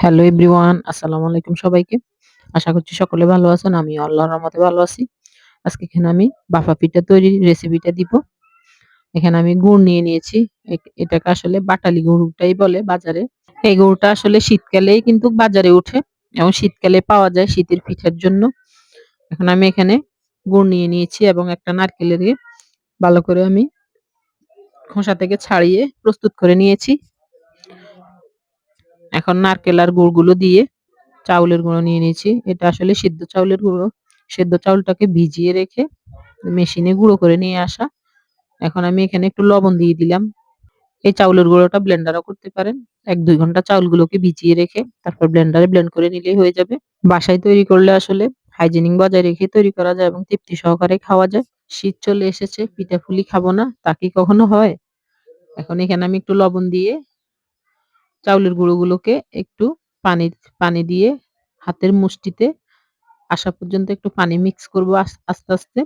Hello everyone আসসালামু আলাইকুম সবাইকে। আশা করছি সকলে ভালো আছেন আমি আল্লাহর রহমতে ভালো আছি। আজকে এখানে আমি বাফা পিঠা তৈরির রেসিপিটা দিব। এখানে আমি গুড় নিয়ে নিয়েছি। এটাকে আসলে বাটালি গুড়টাই বলে বাজারে। এই গুড়টা আসলে শীতকালেই কিন্তু বাজারে ওঠে এবং শীতকালে পাওয়া যায় শীতের পিঠার জন্য। এখন আমি এখানে গুড় নিয়ে নিয়েছি এবং একটা নারকেলের ভালো করে আমি খোসা থেকে ছাড়িয়ে প্রস্তুত করে নিয়েছি। এখন নারকেল আর গুড়গুলো দিয়ে চাউলের গুঁড়ো নিয়ে নিয়েছি। এটা আসলে সিদ্ধ চাউলের গুঁড়ো। সেদ্ধ চাউলটাকে ভিজিয়ে রেখে মেশিনে গুঁড়ো করে নিয়ে আসা। এখন আমি এখানে একটু লবণ দিয়ে দিলাম। এই চাউলের গুঁড়োটা ব্লেন্ডারও করতে পারেন। এক দুই ঘণ্টা চাউলগুলোকে ভিজিয়ে রেখে তারপর ব্লেন্ডারে ব্লেন্ড করে নিলেই হয়ে যাবে। বাসায় তৈরি করলে আসলে হাইজেনিক বজায় রেখে তৈরি করা যায় এবং তৃপ্তি সহকারে খাওয়া যায়। শীত চলে এসেছে পিঠাফুলি খাব না, তা কি কখনো হয়? এখন এখানে আমি একটু লবণ দিয়ে চাউলের গুঁড়োগুলোকে একটু পানি পানি দিয়ে হাতের মুষ্টিতে আসা পর্যন্ত একটু পানি মিক্স করব আস- আস্তে আস্তে।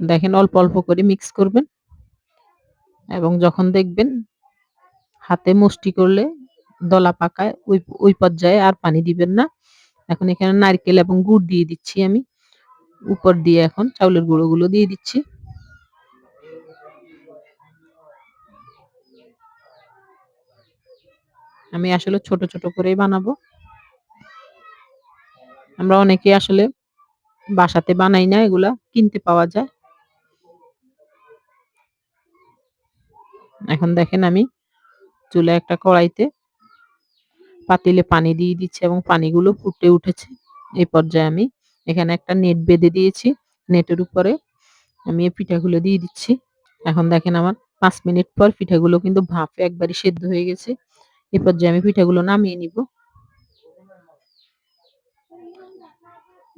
দেখেন অল্প অল্প করে মিক্স করবেন এবং যখন দেখবেন হাতে মুষ্টি করলে দলা পাকায়, ওই ওই পর্যায়ে আর পানি দিবেন না। এখন এখানে নারকেল এবং গুড় দিয়ে দিচ্ছি আমি। উপর দিয়ে এখন চাউলের গুঁড়োগুলো দিয়ে দিচ্ছি। আমি আসলে ছোট ছোট করেই বানাবো। আমরা অনেকে আসলে বাসাতে বানাই না, এগুলা কিনতে পাওয়া যায়। এখন দেখেন আমি চুলায় একটা কড়াইতে পাতিলে পানি দিয়ে দিচ্ছি এবং পানিগুলো ফুটে উঠেছে। এই পর্যায়ে আমি এখানে একটা নেট বেঁধে দিয়েছি। নেটের উপরে আমি এই পিঠাগুলো দিয়ে দিচ্ছি। এখন দেখেন আমার পাঁচ মিনিট পর পিঠাগুলো কিন্তু ভাপে একবারই সেদ্ধ হয়ে গেছে। এই পর্যায়ে আমি পিঠাগুলো নামিয়ে নিব।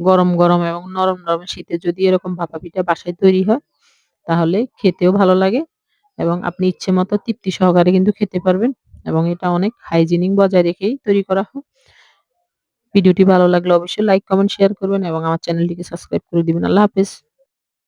গরম গরম এবং নরম নরম শীতে যদি এরকম ভাপা পিঠা বাসায় তৈরি হয়, তাহলে খেতেও ভালো লাগে এবং আপনি ইচ্ছে মতো তৃপ্তি সহকারে কিন্তু খেতে পারবেন এবং এটা অনেক হাইজিনিক বজায় রেখেই তৈরি করা হয়। ভিডিওটি ভালো লাগলে অবশ্যই লাইক কমেন্ট শেয়ার করবেন এবং আমার চ্যানেলটিকে সাবস্ক্রাইব করে দিবেন। আল্লাহ হাফেজ।